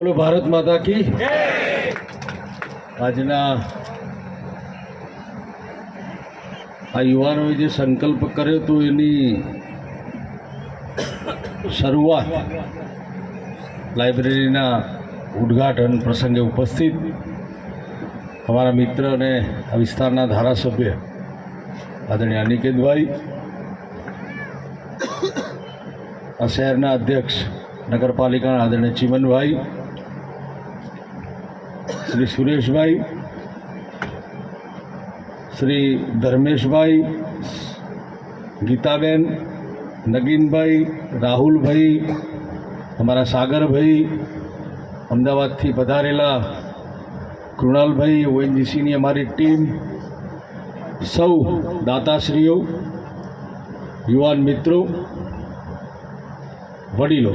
બોલો, ભારત માતા કી આજના આ યુવાનોએ જે સંકલ્પ કર્યો હતો એની શરૂઆત લાઇબ્રેરીના ઉદ્ઘાટન પ્રસંગે ઉપસ્થિત અમારા મિત્ર અને આ વિસ્તારના ધારાસભ્ય આદરણીય અનિકેતભાઈ, આ શહેરના અધ્યક્ષ નગરપાલિકાના આદરણીય ચિમનભાઈ શ્રી સુરેશભાઈ, શ્રી ધર્મેશભાઈ, ગીતાબેન, નગીનભાઈ, રાહુલભાઈ, અમારા સાગરભાઈ, અમદાવાદથી પધારેલા કૃણાલભાઈ, ઓએનજીસીની અમારી ટીમ, સૌ દાતાશ્રીઓ, યુવાન મિત્રો, વડીલો.